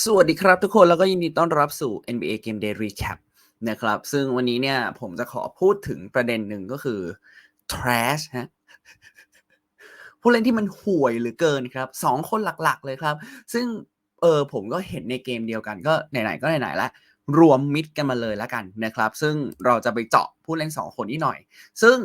สวัสดีครับทุกคนแล้วก็ยินดีต้อนรับสู่ NBA Game Day Recap นะครับ ซึ่งวันนี้เนี่ยผมจะขอพูดถึงประเด็นหนึ่งก็คือ trash ฮะผู้เล่นที่มันห่วยหลือเกินครับสองคนหลักๆเลยครับ ซึ่งเออผมก็เห็นในเกมเดียวกันก็ไหนๆก็ไหนๆละรวมมิดกันมาเลยแล้วกันนะครับ ซึ่งเราจะไปเจาะผู้เล่น 2 คนนี้หน่อย ซึ่ง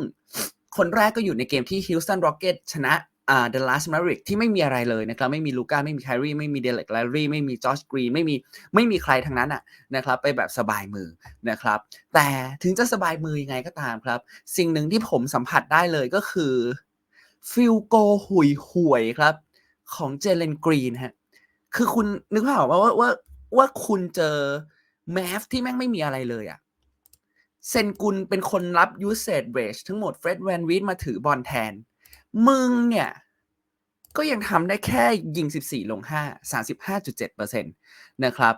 คนแรกก็อยู่ในเกมที่ Houston Rockets ชนะ อ่า The Last Maverick ที่ไม่มีอะไรเลยนะครับไม่มีลูก้าไม่มีไครีไม่มีเดล็กแลรี่ไม่มีจอชกรีนไม่มีไม่มีใครทั้งนั้นอะนะครับไปแบบสบายมือนะครับแต่ถึงจะสบายมือยังไงก็ตามครับ สิ่งหนึ่งที่ผมสัมผัสได้เลยก็คือฟิลโกหุยห่วยครับ ของเจเลนกรีนฮะคือคุณนึกภาพออกว่าว่าว่าว่าคุณเจอแมฟที่แม่งไม่มีอะไรเลยอะเซนกุลเป็นคนรับ usage rate ทั้งหมดเฟร็ดแวนวีดมาถือบอลแทน มึงเนี่ย ก็ยังทำได้แค่ยิง 14 ลง 5 35.7%นะครับ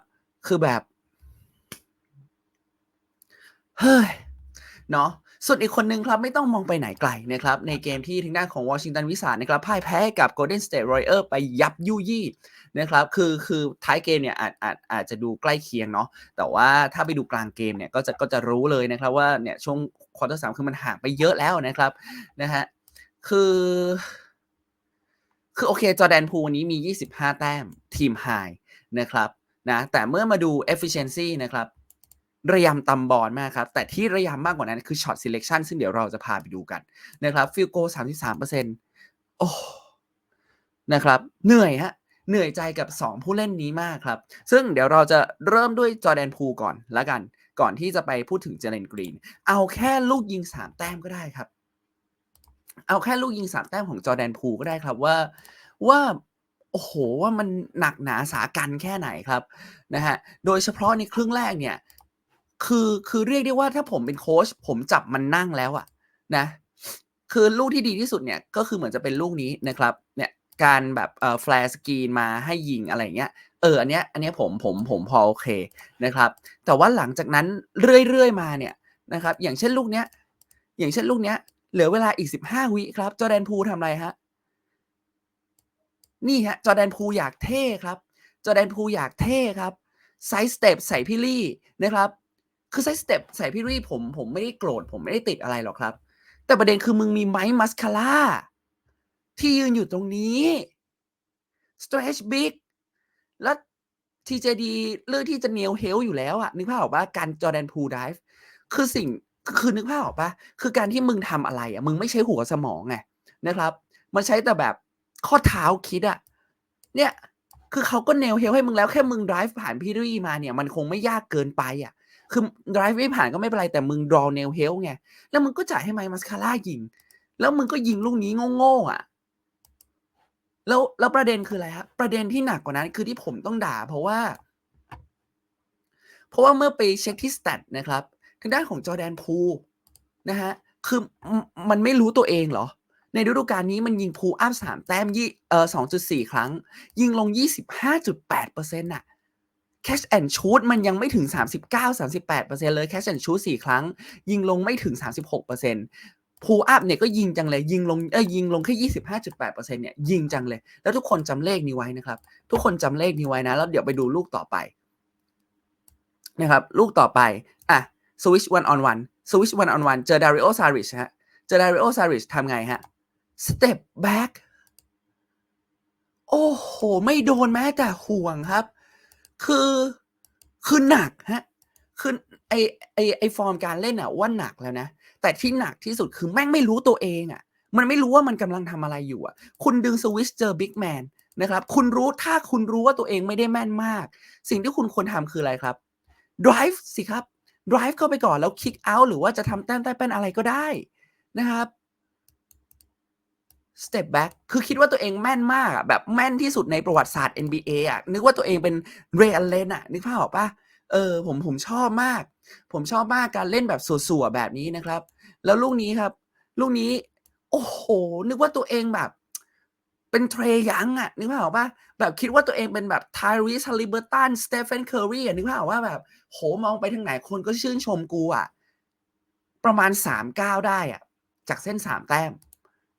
คือแบบ เฮ้ย เนาะส่วนอีกคนนึงครับ ไม่ต้องมองไปไหนไกลนะครับ ในเกมที่ทางด้านของวอชิงตันวิสานะครับพ่ายแพ้กับ Golden State Warriors ไปยับยุยี่นะครับ คือคือท้ายเกมเนี่ยอาจอาจอาจจะดูใกล้เคียงเนาะแต่ว่าถ้าไปดูกลางเกมเนี่ยก็จะก็จะรู้เลยนะครับว่าเนี่ยช่วงควอเตอร์สามคือมันห่างไปเยอะแล้วนะครับนะฮะ คือ คือโอเค จอแดนพูวันนี้มี 25 แต้มทีมไฮนะครับนะแต่เมื่อมาดู efficiency นะครับ ระยำตำบอลมากครับ แต่ที่ระยำมากกว่านั้นคือช็อต selection ซึ่งเดี๋ยวเราจะพาไปดูกันนะครับฟิลโก33%โอ้นะครับเหนื่อยฮะเหนื่อยใจกับ 2 ผู้เล่นนี้มากครับ ซึ่งเดี๋ยวเราจะเริ่มด้วยจอแดนพูก่อนละกัน ก่อนที่จะไปพูดถึงเจเลนกรีน เอาแค่ลูกยิง 3 แต้มก็ได้ครับ เอาแค่ลูกยิง3แต้มของจอแดนพูก็ได้ครับว่าว่าโอ้โหว่ามันหนักหนาสากันแค่ไหนครับนะฮะโดยเฉพาะในครึ่งแรกเนี่ยคือคือเรียกได้ว่าถ้าผมเป็นโค้ชผมจับมันนั่งแล้วอะนะคือลูกที่ดีที่สุดเนี่ยก็คือเหมือนจะเป็นลูกนี้นะครับเนี่ยการแบบเอ่อแฟร์สกรีนมาให้ยิงอะไรเงี้ยเอออันเนี้ยอันเนี้ยผมผมผมพอโอเคนะครับแต่ว่าหลังจากนั้นเรื่อยๆมาเนี่ยนะครับอย่างเช่นลูกเนี้ยอย่างเช่นลูกเนี้ย เหลือเวลาอีก15วิครับ จอแดนพูทำอะไรฮะ นี่ฮะ จอแดนพูอยากเท่ครับ จอแดนพูอยากเท่ครับไซส์สเต็ปใส่พี่ลี่นะครับ คือไซส์สเต็ปใส่พี่ลี่ผมผมไม่ได้โกรธผมไม่ได้ติดอะไรหรอกครับ แต่ประเด็นคือมึงมีไมค์มัสคาร่าที่ยืนอยู่ตรงนี้ stretch big แล้ว TJD เลือกที่จะเนียวเฮลอยู่แล้วอะนึกภาพออกปะการจอแดนพูดิฟคือสิ่ง คือนึกภาพออกปะคือการที่มึงทำอะไรอะ มึงไม่ใช้หัวสมองไงนะครับ มันใช้แต่แบบข้อเท้าคิดอะ เนี่ย คือเขาก็เนลเฮลให้มึงแล้วแค่มึง drive ผ่านพี่รี่มาเนี่ย มันคงไม่ยากเกินไปอะ คือ drive ไม่ผ่านก็ไม่เป็นไรแต่มึง draw nail hell ไง แล้วมึงก็จ่ายให้ไมค์มัสคาร่ายิง แล้วมึงก็ยิงลูกนี้โง่ๆอะ แล้วแล้วประเด็นคืออะไรครับประเด็นที่หนักกว่านั้นคือที่ผมต้องด่า เพราะว่า เพราะว่าเมื่อไปเช็คที่สแตทนะครับ ทางด้านของจอแดนพูนะฮะคือมันไม่รู้ตัวเองเหรอ ในฤดูกาลนี้มันยิงพูอัพสามแต้มยี่เออสองจุดสี่ครั้ง ยิงลงยี่สิบห้าจุดแปดเปอร์เซ็นต์น่ะ catch and shoot มันยังไม่ถึงสามสิบเก้าสามสิบแปดเปอร์เซ็นเลย catch and shoot สี่ครั้ง ยิงลงไม่ถึงสามสิบหกเปอร์เซ็นต์พูอัพเนี่ยก็ยิงจังเลย ยิงลงเอ้ยยิงลงแค่ยี่สิบห้าจุดแปดเปอร์เซ็นต์เนี่ยยิงจังเลย แล้วทุกคนจำเลขนี้ไว้นะครับ ทุกคนจำเลขนี้ไว้นะ แล้วเดี๋ยวไปดูลูกต่อไปนะครับ ลูกต่อไป อะ switch one on one switch one on one เจอ Dario Saric ฮะ เจอ Dario Saric ทำไงฮะ step back โอ้โห ไม่โดนแม้แต่ห่วงครับ คือคือหนักฮะคือไอไอไอฟอร์มการเล่นอะว่าหนักแล้วนะ แต่ที่หนักที่สุดคือแม่งไม่รู้ตัวเองอะมันไม่รู้ว่ามันกำลังทำอะไรอยู่อะคุณดึงสวิชเจอบิ๊กแมนนะครับคุณรู้ถ้าคุณรู้ว่าตัวเองไม่ได้แม่นมาก สิ่งที่คุณควรทำคืออะไรครับ drive สิครับ drive เข้าไปก่อนแล้ว kick out หรือว่าจะทำแต้มใต้แป้นอะไรก็ได้นะครับ step back คือคิดว่าตัวเองแม่นมากแบบแม่นที่สุดในประวัติศาสตร์ NBA อะนึกว่าตัวเองเป็นเรอัลเลนอะนึกภาพออกปะเออผมผมชอบมาก ผมชอบมากการเล่นแบบสัวๆแบบนี้นะครับ แล้วลูกนี้ครับ ลูกนี้ โอ้โห นึกว่าตัวเองแบบ เป็นเทรยังอะนึกภาพออกปะแบบคิดว่าตัวเองเป็นแบบไทรีสฮาริเบอร์ตันสเตฟานเคอรีอะนึกภาพออกว่าแบบโหมองไปทางไหนคนก็ชื่นชมกูอะประมาณสามเก้าได้อะจากเส้นสามแต้ม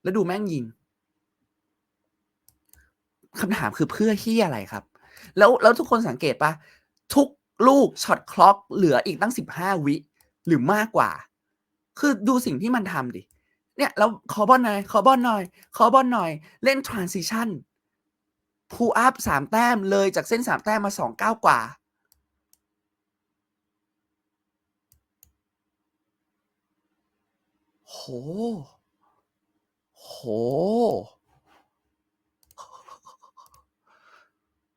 แล้วดูแม่งยิงคำถามคือเพื่อที่อะไรครับ แล้วแล้วทุกคนสังเกตปะทุกลูกช็อตคล็อกเหลืออีกตั้ง15วิ หรือมากกว่า คือดูสิ่งที่มันทำดิ เนี่ยแล้วขอบอลหน่อยขอบอลหน่อยขอบอลหน่อย เล่น transition พูอัพสามแต้มเลยจากเส้นสามแต้มมาสองเก้ากว่า โห โห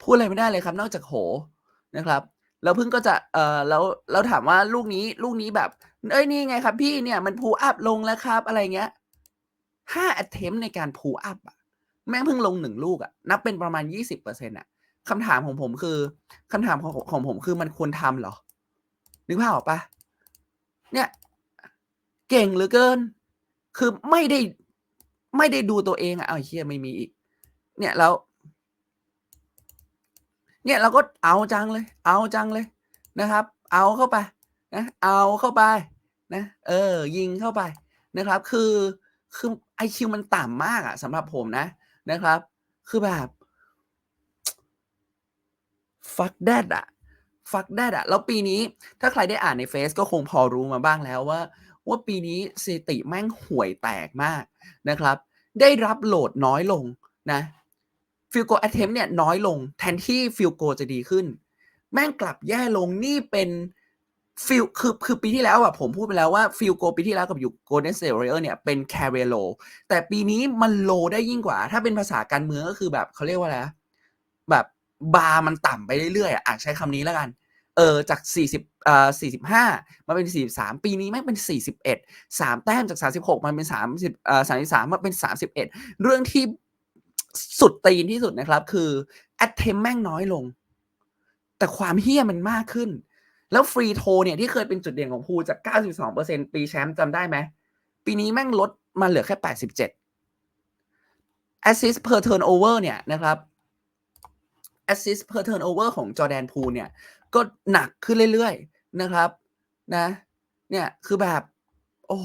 พูดอะไรไม่ได้เลยครับนอกจากโหนะครับ แล้วเพิ่งก็จะเอ่อแล้วแล้วถามว่าลูกนี้ลูกนี้แบบ เอ้ยนี่ไงครับ พี่เนี่ยมัน pull up ลงแล้วครับ อะไรเงี้ย5 attempt ในการ pull up อะแม่งเพิ่งลง1ลูกอะนับเป็นประมาณ20%อร์เซ็นต์อะคำถามของผมคือคำถามของของผมคือมันควรทำเหรอ นึกภาพออกเปล่า?เนี่ยเก่งเหลือเกิน คือไม่ได้ไม่ได้ดูตัวเองอะอ้าเหี้ยไม่มีอีก เนี่ยแล้ว เนี่ยเราก็เอาจังเลย เอาจังเลยนะครับ เอาเข้าไปนะเอาเข้าไป นะ เออ ยิงเข้าไปนะครับ คือคือ IQ มันต่ำมากอะสำหรับผมนะนะครับ คือแบบ fuck that อะ fuck that อะแล้วปีนี้ถ้าใครได้อ่านในเฟซก็คงพอรู้มาบ้างแล้วว่า ว่าปีนี้สถิติแม่งห่วยแตกมากนะครับ ได้รับโหลดน้อยลงนะ field goal attempt เนี่ยน้อยลง แทนที่ field goal จะดีขึ้น แม่งกลับแย่ลงนี่เป็น ฟิลคือคือปีที่แล้วอะผมพูดไปแล้วว่า field goal ปีที่แล้วกับอยู่ Golden State Warriors เนี่ยเป็น career low แต่ปีนี้มัน low ได้ยิ่งกว่า ถ้าเป็นภาษาการเมืองก็คือแบบเขาเรียกว่าอะไรแบบบาร์มันต่ำไปเรื่อยๆอะอาใช้คำนี้แล้วกัน เออจาก 40อ่า45 มาเป็น 43 ปีนี้แม่งเป็น 41 3 แต้มจาก 36 มันเป็น 30อ่า33มาเป็น 31 เรื่องที่สุดตีนที่สุดนะครับ คือ attempt แม่งน้อยลง แต่ความเหี้ยมันมากขึ้น แล้ว free throw เนี่ยที่เคยเป็นจุดเด่นของภูจาก 92%ปีแชมป์จำได้ไหม ปีนี้แม่งลดมาเหลือแค่ 87 assist per turnover เนี่ยนะครับ assist per turnover ของ Jordan Poole เนี่ย ก็หนักขึ้นเรื่อยๆนะครับนะ เนี่ยคือแบบ โอ้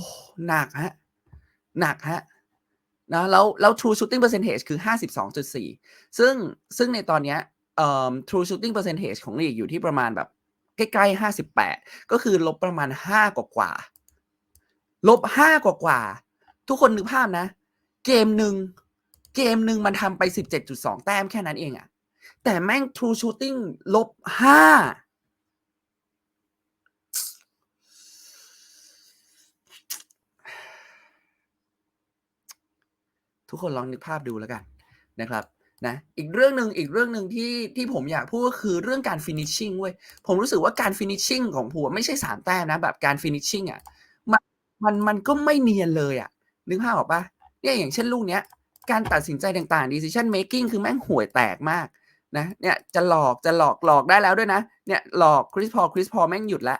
หนักครับหนักครับนะแล้วแล้ว true shooting percentage คือ 52.4 ซึ่งซึ่งในตอนเนี้ยเอ่อ true shooting percentage ของลีกอยู่ที่ประมาณแบบ ใกล้ๆ58ก็คือลบประมาณ5กว่าๆลบ5กว่าๆทุกคนนึกภาพนะ เกมหนึ่งเกมหนึ่งมันทำไป17.2แต้มแค่นั้นเองอะแต่แม่ง true shooting ลบ5ทุกคนลองนึกภาพดูแล้วกันนะครับ นะอีกเรื่องหนึ่งอีกเรื่องหนึ่งที่ที่ผมอยากพูดก็คือเรื่องการ finishing เว้ยผมรู้สึกว่าการ finishing ของภูอะไม่ใช่3แต้มนะ แบบการ finishing อะมันมันมันก็ไม่เนียนเลยอะนึกภาพออกปล่า?เนี่ยอย่างเช่นลูกเนี้ย การตัดสินใจต่างๆ decision making คือแม่งห่วยแตกมากนะเนี่ยจะหลอกจะหลอกหลอกได้แล้วด้วยนะเนี่ยหลอก Chris Paul Chris Paul แม่งหยุดล้ว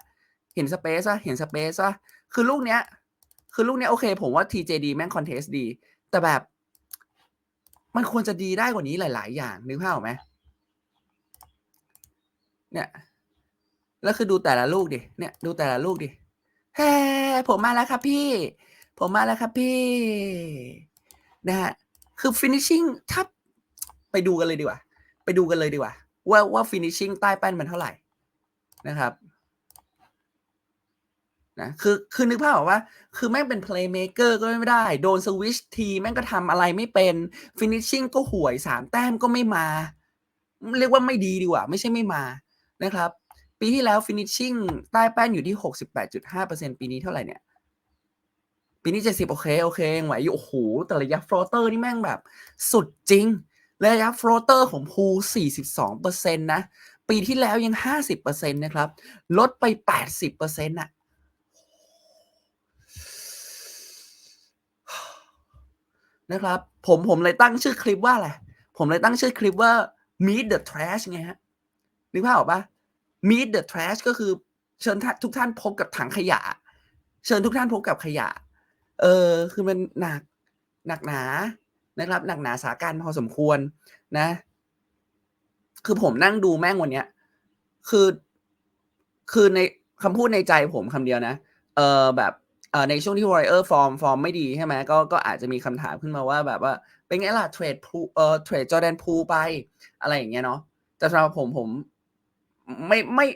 เห็นสเปซเปล่าเห็นสเปซเปล่าคือลูกเนี้ย คือลูกเนี้ยโอเค ผมว่า TJD แม่ง contest ดี แต่แบบ มันควรจะดีได้กว่านี้หลาย ๆ อย่างนึกภาพออกไหม?เนี่ย แล้วคือดูแต่ละลูกดิเนี่ย ดูแต่ละลูกดิแฮ่ผมมาแล้วครับพี่ ผมมาแล้วครับพี่นะครับคือ finishing ถ้าไปดูกันเลยดีกว่า ไปดูกันเลยดีกว่า ว่าว่า finishing ใต้แป้นมันเท่าไหร่นะครับ นะคือคือนึกภาพออกเปล่า?คือแม่งเป็น playmaker ก็ไม่ได้ โดนสวิชทีแม่งก็ทำอะไรไม่เป็น finishing ก็ห่วย3แต้มก็ไม่มา เรียกว่าไม่ดีดีกว่า ไม่ใช่ไม่มานะครับ ปีที่แล้ว finishing ใต้แป้นอยู่ที่68.5%ปีนี้เท่าไหร่เนี่ย?ปีนี้70โอเค โอเคยังไหวอยู่โอ้โฮแต่ระยะ floater นี่แม่งแบบ สุดจริงระยะ floater ของภู42%นตนะ ปีที่แล้วยัง50%นตนะครับ ลดไป80%น่ะ นะครับ ผมผมเลยตั้งชื่อคลิปว่าอะไรผมเลยตั้งชื่อคลิปว่า meet the trash ไงครับนึกภาพออกปล่า? meet the trash ก็คือเชิญทุกท่านพบกับถังขยะ เชิญทุกท่านพบกับขยะ เออคือมันหนักหนักหนานะครับ หนักหนาสาการพอสมควรนะ คือผมนั่งดูแม่งวันเนี้ย คือ คือในคำพูดในใจผมคำเดียวนะ เออแบบ ในช่วงที่ Warrior ฟอร์มฟอร์มไม่ดีใช่ไหมก็ก็อาจจะมีคำถามขึ้นมาว่าแบบว่า"เป็นไงล่ะเทรด Poole เออเทรด Jordan Poole ไป"อะไรอย่างเงี้ยเนาะแต่สำหรับผมผมไม่ไม่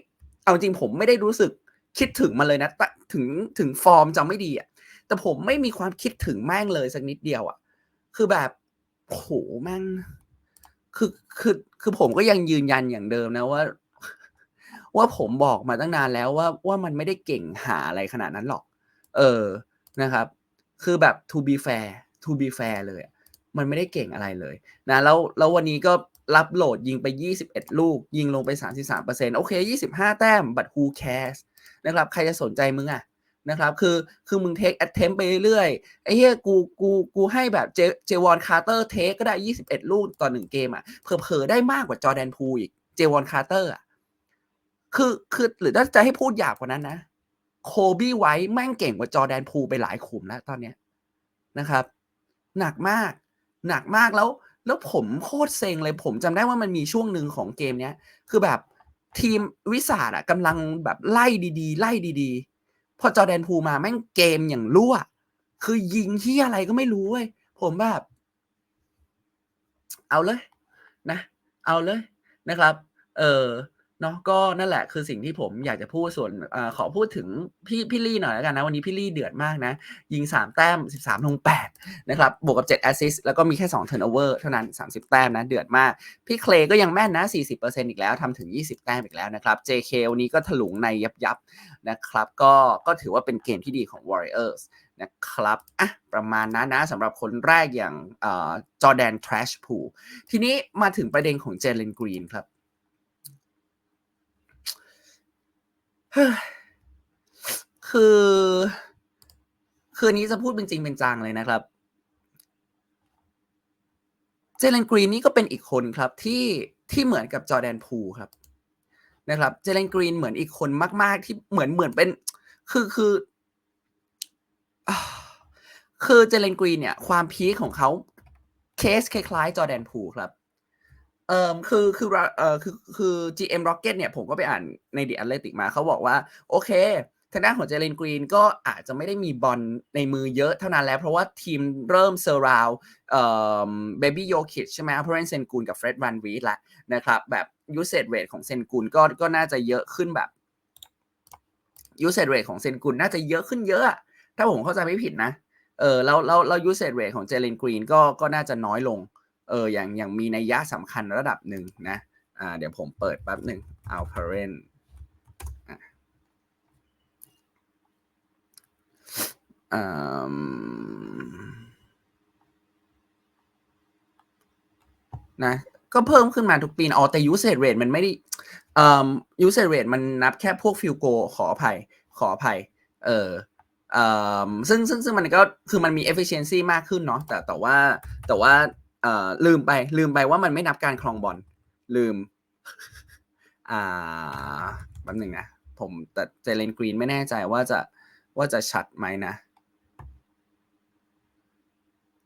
เอาจริงผมไม่ได้รู้สึกคิดถึงมันเลยนะถึงถึงฟอร์มจะไม่ดีอะแต่ผมไม่มีความคิดถึงแม่งเลยสักนิดเดียวอะคือแบบโหแม่งคือคือคือผมก็ยังยืนยันอย่างเดิมนะว่า ว่าผมบอกมาตั้งนานแล้วว่าว่ามันไม่ได้เก่งหาอะไรขนาดนั้นหรอก เออนะครับ คือแบบ to be fair to be fair เลย มันไม่ได้เก่งอะไรเลยนะแล้วแล้ววันนี้ก็รับโหลดยิงไป 21 ลูก ยิงลงไป 33%โอเค 25 แต้ม but who cares นะครับ ใครจะสนใจมึงอะนะครับ คือคือมึงเทค attempt ไปเรื่อยไอ้เหี้ยกูกูกูให้แบบเจเจวอนคาร์เตอร์เทคก็ได้ 21 ลูกต่อหนึ่งเกมอะเผลอๆได้มากกว่าจอแดนพูอีก เจวอนคาร์เตอร์อะคือคือหรือถ้าจะให้พูดหยาบกว่านั้นนะ โคบี้ไว้แม่งเก่งกว่าจอแดนพูไปหลายขุมแล้วตอนเนี้ยนะครับ หนักมาก หนักมากแล้ว แล้วผมโคตรเซ็งเลยผมจำได้ว่ามันมีช่วงหนึ่งของเกมเนี้ย คือแบบทีมวิสาดอะกำลังแบบไล่ดีๆ ไล่ดีๆ พอจอแดนพูมาแม่งเกมอย่างรั่ว คือยิงที่อะไรก็ไม่รู้เว้ยผมแบบ เอาเลยนะ เอาเลยนะครับ เออ เนาะก็นั่นแหละคือสิ่งที่ผมอยากจะพูดส่วนอขอพูดถึงพี่พี่ลี่หน่อยแล้วกันนะวันนี้พี่ลี่เดือดมากนะ ยิง 3 แต้ม 13 ลง 8 นะครับ บวกกับ 7 แอสซิสแล้วก็มีแค่ 2 turnover เท่านั้น 30 แต้มนะ เดือดมาก พี่เคลก็ยังแม่นนะ 40%อีกแล้วทำถึง 20 แต้มอีกแล้วนะครับ JK วันนี้ก็ถลุงในยับยับนะครับ ก็ก็ถือว่าเป็นเกมที่ดีของ Warriors นะครับอะประมาณนั้นนะสำหรับคนแรกอย่างจอแดนทรัชพูทีนี้มาถึงประเด็นของเจเลนกรีนครับ คือ คืนนี้จะพูดเป็นจริงเป็นจังเลยนะครับ เจเลนกรีนนี่ก็เป็นอีกคนครับที่ที่เหมือนกับจอแดนพูครับ นะครับ เจเลนกรีนเหมือนอีกคนมากๆ ที่เหมือนเหมือนเป็น คือคือคือเจเลนกรีนเนี่ย ความพีคของเขาเคสคล้ายๆจอแดนพูครับ เอ่อคือคือเอ่อคือคือ GM Rocket เนี่ยผมก็ไปอ่านใน The Athletic มาเขาบอกว่า โอเคทางด้านของเจเลนกรีนก็อาจจะไม่ได้มีบอลในมือเยอะเท่านั้นแล้ว เพราะว่าทีมเริ่มเซอร์ราวเอ่อเบบี้โยคิชใช่ไหมเพราะเซนกูลกับเฟร็ดวันวีดละนะครับ แบบยูเซตเรทของเซนกูลก็ก็น่าจะเยอะขึ้นแบบยูเซตเรทของเซนกูลน่าจะเยอะขึ้นเยอะ ถ้าผมเข้าใจไม่ผิดนะเออแล้วแล้วแล้วยูเซตเรทของเจเลนกรีนก็ก็น่าจะน้อยลง เอออย่างอย่างมีนัยยะสำคัญระดับหนึ่งนะอ่าเดี๋ยวผมเปิดแป๊บหนึ่งเอาพาร์เรนนะก็เพิ่มขึ้นมาทุกปีอ๋อแต่ usage rate มันไม่ได้เอ่อ usage rate มันนับแค่พวกฟิลโกขออภัย ขออภัย เออเอ่อซึ่งซึ่งซึ่งมันก็คือมันมี efficiency มากขึ้นเนาะแต่แต่ว่าแต่ว่า เอ่อลืมไป ลืมไปว่ามันไม่นับการครองบอลลืม อ่าแป๊บหนึ่งนะ ผมแต่เจเลนกรีนไม่แน่ใจว่าจะว่าจะชัดไหมนะ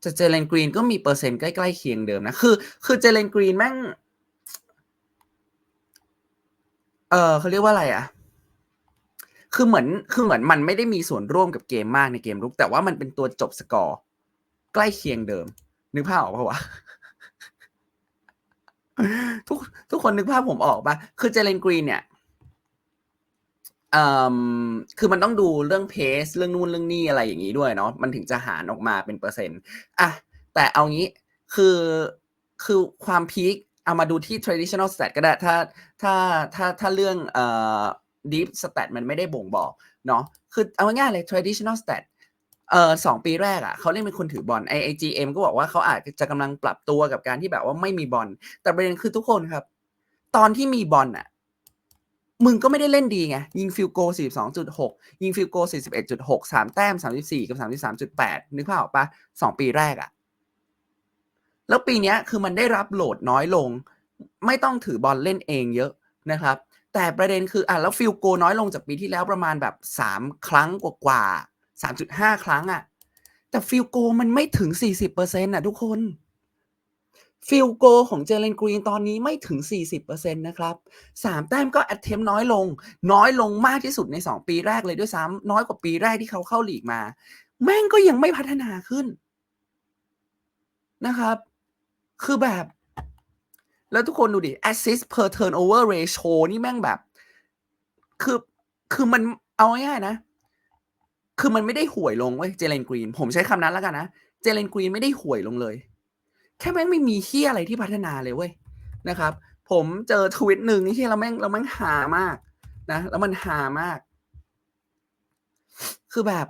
จะเจเลนกรีนก็มีเปอร์เซ็นต์ใกล้ๆเคียงเดิมนะ คือ คือเจเลนกรีนแม่ง เออเขาเรียกว่าอะไรอะ คือเหมือน คือเหมือนมันไม่ได้มีส่วนร่วมกับเกมมากในเกมรุก แต่ว่ามันเป็นตัวจบสกอร์ ใกล้เคียงเดิม นึกภาพออกปะวะทุกทุกคนนึกภาพผมออกปะคือเจเลนกรีนเนี่ยคือมันต้องดูเรื่องเพสเรื่องนู่นเรื่องนี่อะไรอย่างนี้ด้วยเนาะมันถึงจะหารออกมาเป็นเปอร์เซ็นต์อะแต่เอางี้คือคือความพีคเอามาดูที่ traditional stat ก็ได้ถ้าถ้าถ้าถ้าเรื่องเอ่อ deep stat มันไม่ได้บ่งบอกเนาะคือเอาง่ายๆเลย traditional stat เออสองปีแรกอะเขาเล่นเป็นคนถือบอลไอไอจีเอ็มก็บอกว่าเขาอาจจะกำลังปรับตัวกับการที่แบบว่าไม่มีบอลแต่ประเด็นคือทุกคนครับ ตอนที่มีบอลอะ มึงก็ไม่ได้เล่นดีไงยิงฟิลโก42.6 ยิงฟิลโก41.6 3 แต้ม 34 กับ 33.8 นึกภาพออกปะสองปีแรกอะ แล้วปีนี้คือมันได้รับโหลดน้อยลง ไม่ต้องถือบอลเล่นเองเยอะนะครับ แต่ประเด็นคืออะแล้วฟิลโกน้อยลงจากปีที่แล้วประมาณแบบ 3 ครั้งกว่าๆ 3.5ครั้งอะแต่ฟิลโกมันไม่ถึง40%อะทุกคน ฟิลโกของเจเลนกรีนตอนนี้ไม่ถึง 40%นะครับ3แต้มก็แอดเทมน้อยลง น้อยลงมากที่สุดใน 2 ปีแรกเลยด้วยซ้ำน้อยกว่าปีแรกที่เขาเข้าหลีกมา แม่งก็ยังไม่พัฒนาขึ้นนะครับ คือแบบ แล้วทุกคนดูดิ assist per turnover ratio นี่แม่งแบบ คือ คือมันเอาง่ายๆนะ คือมันไม่ได้ห่วยลงเว้ยเจเลนกรีน ผมใช้คำนั้นแล้วกันนะ เจเลนกรีนไม่ได้ห่วยลงเลย แค่แม่งไม่มีเฮียอะไรที่พัฒนาเลยเว้ยนะครับ ผมเจอทวิตหนึ่งที่เราแม่งเราแม่งหามากนะ แล้วมันหามาก คือแบบ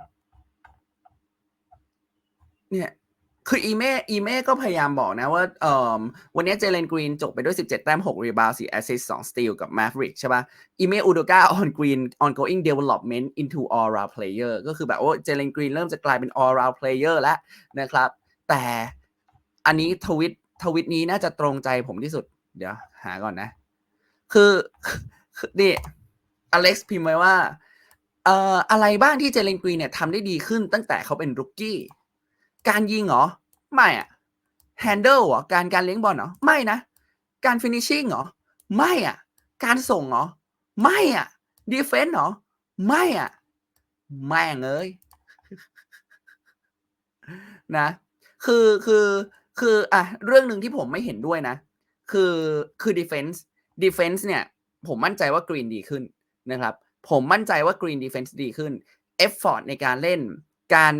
เนี่ย คืออีเม่อีเม่ก็พยายามบอกนะว่าเอ่อวันนี้เจเลนกรีนจบไปด้วย 17 แต้ม 6 รีบาว4แอสซิสต์2สตีลกับ Maverick ใช่ป่ะอีเม่อูโดก้า on green ongoing development into all round player ก็คือแบบว่าเจเลนกรีนเริ่มจะกลายเป็น all round player แล้วนะครับ แต่อันนี้ทวิตทวิตนี้น่าจะตรงใจผมที่สุด เดี๋ยวหาก่อนนะ คือคือนี่อเล็กซ์พิมพ์ไว้ว่าเอ่ออะไรบ้างที่เจเลนกรีนเนี่ยทำได้ดีขึ้นตั้งแต่เขาเป็นรุกกี้การยิงเหรอ ไม่อะแฮนเดิลเหรอการการเลี้ยงบอลเหรอไม่นะ การฟินิชชิ่งเหรอไม่อะการส่งเหรอไม่อะดีเฟนส์เหรอไม่อะแม่งเอ้ยนะ คือคือคืออะเรื่องหนึ่งที่ผมไม่เห็นด้วยนะ คือคือ defense defense เนี่ย ผมมั่นใจว่ากรีนดีขึ้นนะครับ ผมมั่นใจว่ากรีน defense ดีขึ้น effort ในการเล่น การ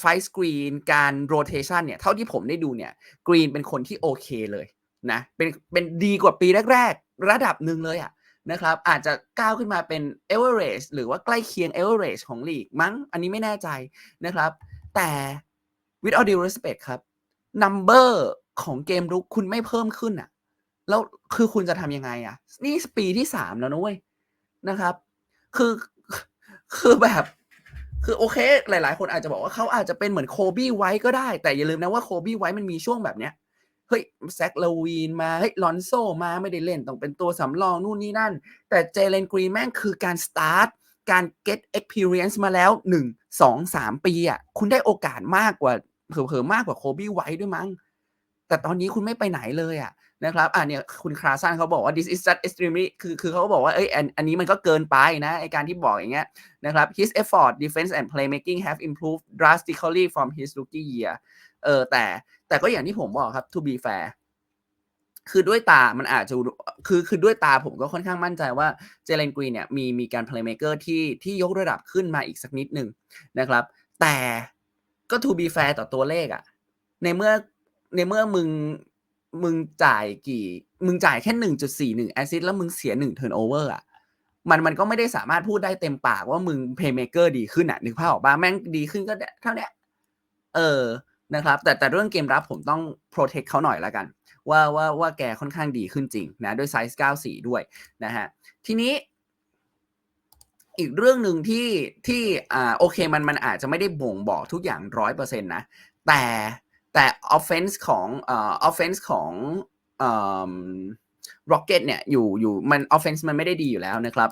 ไฟสกรีนการโรเ t ชันเนี่ยเท่าที่ผมได้ดูเนี่ยกรีนเป็นคนที่โอเคเลยนะเป็นเป็นดีกว่าปีแรก ๆ ระดับหนึ่งเลยอะนะครับอาจจะก้าวขึ้นมาเป็น average หรือว่าใกล้เคียง average ของลีกมั้ง อันนี้ไม่แน่ใจนะครับ แต่ with all due respect ครับ number ของเกมรุกคุณไม่เพิ่มขึ้นอะแล้วคือคุณจะทำยังไงอะนี่ปีที่สามแล้วนะเว้ยนะครับ คือคือแบบ คือโอเค หลาย ๆ คนอาจจะบอกว่าเขาอาจจะเป็นเหมือนโคบี้ไว้ก็ได้ แต่อย่าลืมนะว่าโคบี้ไว้มันมีช่วงแบบเนี้ยเฮ้ยแซคลาวีนมาเฮ้ยลอนโซมาไม่ได้เล่นต้องเป็นตัวสำรองนู่นนี่นั่น แต่เจเลนกรีนแม่งคือการสตาร์ทการ get experience มาแล้ว 1 2 3 ปีอะคุณได้โอกาสมากกว่าเผลอๆมากกว่าโคบี้ไว้ด้วยมั้งแต่ตอนนี้คุณไม่ไปไหนเลยอะ นะครับอ่าเนี่ยคุณคราซันเขาบอกว่า this is just extremely คือคือเขาบอกว่าเอ้ยอันอันนี้มันก็เกินไปนะไอการที่บอกอย่างเงี้ยนะครับ his effort defense and playmaking have improved drastically from his rookie year เออแต่แต่ก็อย่างที่ผมบอกครับ to be fair คือด้วยตา มันอาจจะ คือ คือด้วยตาผมก็ค่อนข้างมั่นใจว่าเจเลนกรีเนี่ย มี มีการ playmaker ที่ ที่ยกระดับขึ้นมาอีกสักนิดหนึ่งนะครับ แต่ก็ to be fair ต่อตัวเลขอะในเมื่อ ในเมื่อมึง มึงจ่ายกี่ มึงจ่ายแค่หนึ่งจุดสี่หนึ่งแอซิดแล้วมึงเสียหนึ่งเทิร์นโอเวอร์อะมันมันก็ไม่ได้สามารถพูดได้เต็มปากว่ามึงเพย์เมเกอร์ดีขึ้นอะนึกภาพออกปะแม่งดีขึ้นก็เท่านี้เออนะครับ แต่แต่เรื่องเกมรับผมต้องโปรเทคเขาหน่อยแล้วกัน ว่าว่าว่าแกค่อนข้างดีขึ้นจริงนะ ด้วยไซส์94 ด้วยนะฮะทีนี้ อีกเรื่องหนึ่งที่ที่อ่าโอเคมันมันอาจจะไม่ได้บ่งบอกทุกอย่างร้อยเปอร์เซ็นต์นะ แต่ แต่ offense ของเอ่อ offense ของเอ่อ Rocket เนี่ยอยู่อยู่มัน offense มันไม่ได้ดีอยู่แล้วนะครับ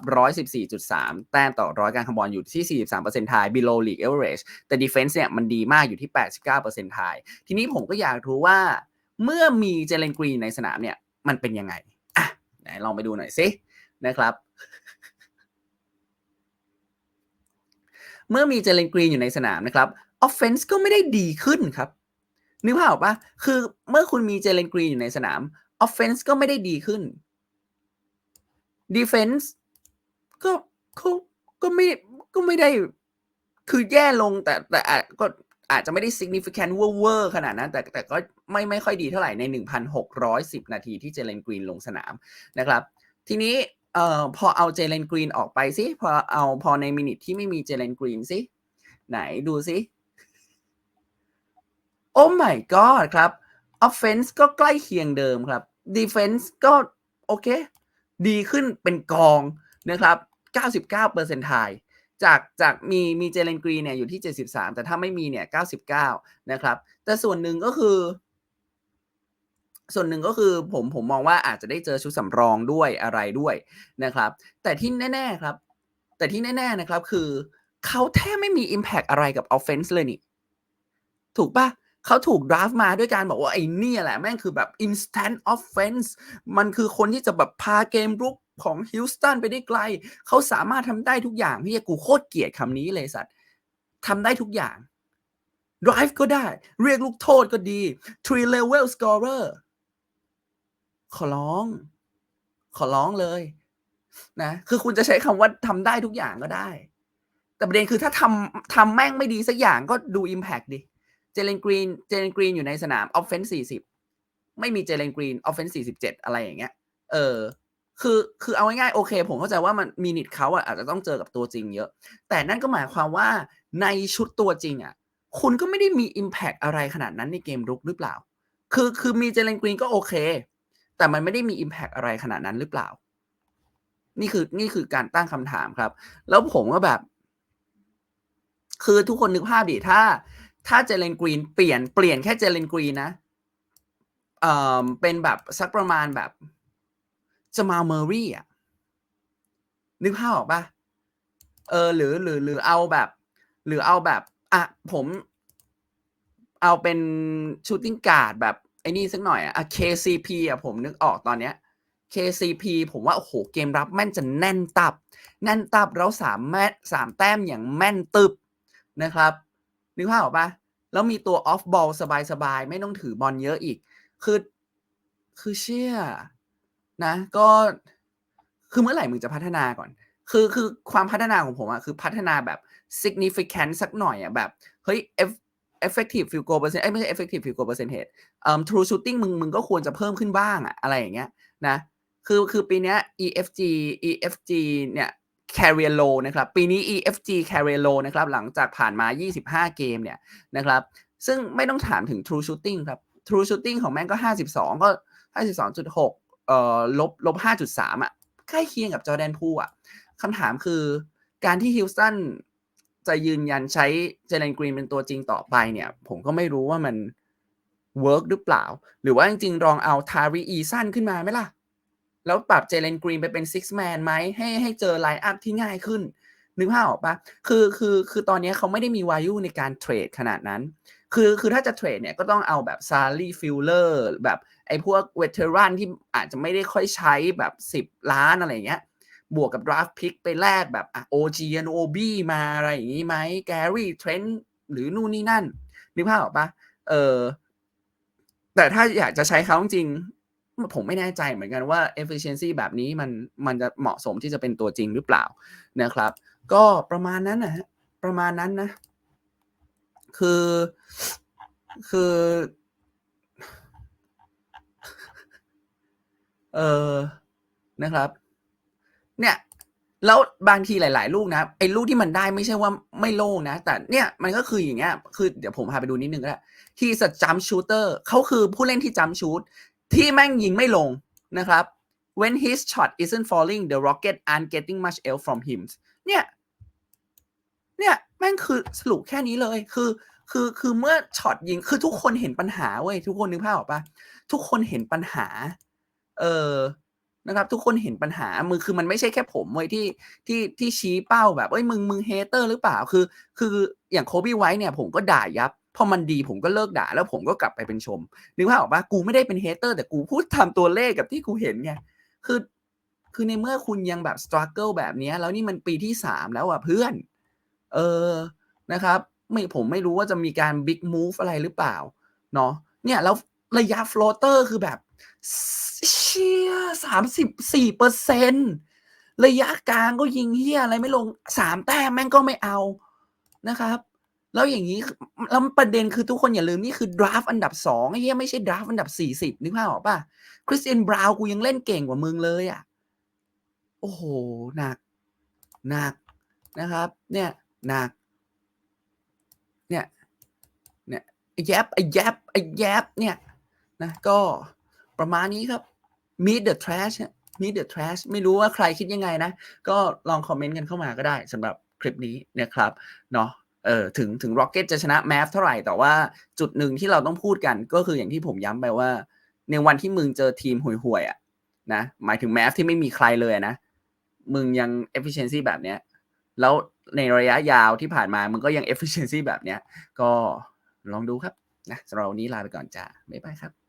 114.3 แต้มต่อร้อยการคำบอลอยู่ที่ 43%ทาย below league average แต่ defense เนี่ยมันดีมากอยู่ที่ 89%ทาย ทีนี้ผมก็อยากรู้ว่า เมื่อมีเจเลนกรีนในสนามเนี่ยมันเป็นยังไงอะไหนลองไปดูหน่อยสินะครับ เมื่อมีเจเลนกรีนอยู่ในสนามนะครับ offense ก็ไม่ได้ดีขึ้นครับ นึกภาพออกปะคือเมื่อคุณมีเจเลนกรีนอยู่ในสนาม offense ก็ไม่ได้ดีขึ้น defense ก็ก็ก็ไม่ก็ไม่ได้คือแย่ลงแต่แต่อาจก็อาจจะไม่ได้ significant เวอร์ขนาดนั้น แต่แต่ก็ไม่ไม่ค่อยดีเท่าไหร่ใน 1,610 นาทีที่เจเลนกรีนลงสนามนะครับ ทีนี้เอ่อพอเอาเจเลนกรีนออกไปสิพอเอาพอในมินิทที่ไม่มีเจเลนกรีนสิไหนดูสิ โอ้ my god ครับ offense ก็ใกล้เคียงเดิมครับ defense ก็โอเค ดีขึ้นเป็นกองนะครับ 99%ทายจากจากมีมีเจเลนกรีเนี่ยอยู่ที่ 73 แต่ถ้าไม่มีเนี่ย99 นะครับ แต่ส่วนหนึ่งก็คือ ส่วนหนึ่งก็คือผมผมมองว่าอาจจะได้เจอชุดสำรองด้วยอะไรด้วยนะครับ แต่ที่แน่ๆครับ แต่ที่แน่ๆนะครับคือ เขาแทบไม่มี Impact อะไรกับ Offense เลยนี่ ถูกปะ เขาถูกดราฟมาด้วยการบอกว่าไอ้นี่แหละ แม่งคือแบบ instant offense มันคือคนที่จะแบบพาเกมรุกของฮิลสตันไปได้ไกล เขาสามารถทำได้ทุกอย่างพี่กูโคตรเกลียดคำนี้เลยสัตว์ทำได้ทุกอย่าง drive ก็ได้ เรียกลูกโทษก็ดี three level scorer ขอร้อง ขอร้องเลยนะ คือคุณจะใช้คำว่าทำได้ทุกอย่างก็ได้ แต่ประเด็นคือถ้าทำทำแม่งไม่ดีสักอย่างก็ดู Impact ดิ เจเลนกรีนเจเลนกรีนอยู่ในสนาม Offense 40ไม่มีเจเลนกรีน Offense 47อะไรอย่างเงี้ย เออ คือคือเอาง่ายๆโอเค ผมเข้าใจว่ามันมินิทเขาอะอาจจะต้องเจอกับตัวจริงเยอะ แต่นั่นก็หมายความว่าในชุดตัวจริงอะ คุณก็ไม่ได้มี Impact อะไรขนาดนั้นในเกมรุกหรือเปล่า คือคือมีเจเลนกรีนก็โอเค แต่มันไม่ได้มี Impact อะไรขนาดนั้นหรือเปล่า นี่คือนี่คือการตั้งคำถามครับ แล้วผมก็แบบ คือทุกคนนึกภาพดิถ้า ถ้าเจเลนกรีนเปลี่ยนเปลี่ยนแค่เจเลนกรีนนะเอ่อเป็นแบบสักประมาณแบบ Jamal Murray อะนึกภาพออกปล่า?เออหรือหรือหรือเอาแบบ หรือเอาแบบอะผมเอาเป็น Shooting Guard แบบไอ้นี่สักหน่อยอะอะ KCP อะผมนึกออกตอนเนี้ย KCP ผมว่า โอ้โฮเกมรับแม่นจะแน่นตับ แน่นตับแล้ว3แม่3แต้มอย่างแม่นตึบนะครับ นึกภาพออกปล่า?แล้วมีตัว Off Ball สบายๆ ไม่ต้องถือบอลเยอะอีก คือคือเชี่ยนะ ก็คือเมื่อไหร่มึงจะพัฒนาก่อน คือคือความพัฒนาของผมอะคือพัฒนาแบบ significant สักหน่อยอะแบบ เฮ้ย effective field goal เปอร์เซ็นต์เอ๊ยไม่ใช่ effective field goal percentage เอ่อ true shooting มึงมึงก็ควรจะเพิ่มขึ้นบ้างอะอะไรอย่างเงี้ยนะ คือคือปีเนี้ย EFG EFG เนี่ย career low นะครับ ปีนี้ EFG career low นะครับ หลังจากผ่านมา 25 เกมเนี่ยนะครับ ซึ่งไม่ต้องถามถึง true shooting ครับ true shooting ของแม่งก็ 52 ก็ 52.6 เอ่อ ลบ ลบ 5.3อะใกล้เคียงกับ Jordan Poole อะคำถามคือการที่ Houston จะยืนยันใช้ Jalen Green เป็นตัวจริงต่อไปเนี่ย ผมก็ไม่รู้ว่ามันเวิร์กหรือเปล่า หรือว่าจริงๆลองเอา Tari Eason ขึ้นมาไหมล่ะ แล้วปรับ Jalen Green ไปเป็น Six Man ไหมให้ให้เจอไลน์อัปที่ง่ายขึ้น นึกภาพออกปล่า?คือคือคือตอนนี้เขาไม่ได้มี value ในการเทรดขนาดนั้น คือคือถ้าจะเทรดเนี่ยก็ต้องเอาแบบ Salary Filler แบบไอ้พวก Veteran ที่อาจจะไม่ได้ค่อยใช้แบบ 10 ล้านอะไรอย่างเงี้ยบวกกับ Draft Pick ไปแลกแบบโอะ OG Anunoby มาอะไรอย่างงี้ไหม Gary Trent หรือนู่นนี่นั่น นึกภาพออกปล่า?เออแต่ถ้าอยากจะใช้เขาจริง ผมไม่แน่ใจเหมือนกันว่า efficiency แบบนี้มันมันจะเหมาะสมที่จะเป็นตัวจริงหรือเปล่านะครับ ก็ประมาณนั้นนะประมาณนั้นนะ คือคือ เออนะครับ เนี่ยแล้วบางทีหลาย ๆ ลูกนะไอ้ลูกที่มันได้ไม่ใช่ว่าไม่โล่งนะ แต่เนี่ยมันก็คืออย่างเงี้ยคือเดี๋ยวผมพาไปดูนิดนึงก็ได้ He is a jump shooter เขาคือผู้เล่นที่ jump shoot ที่แม่งยิงไม่ลงนะครับ When his shot isn't falling the rocket aren't getting much else from him เนี่ย เนี่ย แม่งคือสรุปแค่นี้เลย คือ คือ คือเมื่อช็อตยิง คือทุกคนเห็นปัญหาเว้ย ทุกคนนึกภาพออกปล่า?ทุกคนเห็นปัญหา เออนะครับ ทุกคนเห็นปัญหา มือคือมันไม่ใช่แค่ผมเว้ยที่ ที่ ที่ชี้เป้าแบบเฮ้ย มึง มึง hater หรือเปล่า?คือ คือ อย่าง Coby White เนี่ย ผมก็ด่ายับ พอมันดีผมก็เลิกด่า แล้วผมก็กลับไปเป็นชมนึกภาพออกเปล่า?กูไม่ได้เป็น hater แต่กูพูดตามตัวเลขกับที่กูเห็นไงคือ คือในเมื่อคุณยังแบบ struggle แบบนี้แล้วนี่มันปีที่3แล้วอะเพื่อน เออนะครับ ไม่ผมไม่รู้ว่าจะมีการ big move อะไรหรือเปล่าเนาะเนี่ยแล้วระยะ floater คือแบบเชี่ย34%ระยะกลางก็ยิงเหี้ยอะไรไม่ลง3แต้มแม่งก็ไม่เอานะครับ แล้วอย่างงี้แล้วประเด็นคือทุกคนอย่าลืม นี่คือดราฟต์อันดับ2ไอ้เหี้ยไม่ใช่ดราฟต์อันดับ40นึกภาพออกเปล่า? Christian Braun กูยังเล่นเก่งกว่ามึงเลยอะโอ้โฮหนัก หนักนะครับ เนี่ย หนัก เนี่ย เนี่ยไอ้แยบไอ้แยบไอ้แยบเนี่ยนะก็ประมาณนี้ครับ Meet the trash ครับ Meet the trash ไม่รู้ว่าใครคิดยังไงนะ ก็ลองคอมเมนต์กันเข้ามาก็ได้สำหรับคลิปนี้นะครับ เนาะ เออถึงถึง Rockets จะชนะ Mavs เท่าไหร่แต่ว่าจุดหนึ่งที่เราต้องพูดกันก็คืออย่างที่ผมย้ำไปว่า ในวันที่มึงเจอทีมห่วยๆอะนะหมายถึง Mavs ที่ไม่มีใครเลยนะ มึงยัง efficiency แบบเนี้ยแล้วในระยะยาวที่ผ่านมามึงก็ยัง efficiency แบบเนี้ยก็ลองดูครับนะสำหรับวันนี้ลาไปก่อนจ้ะบ๊ายบายครับ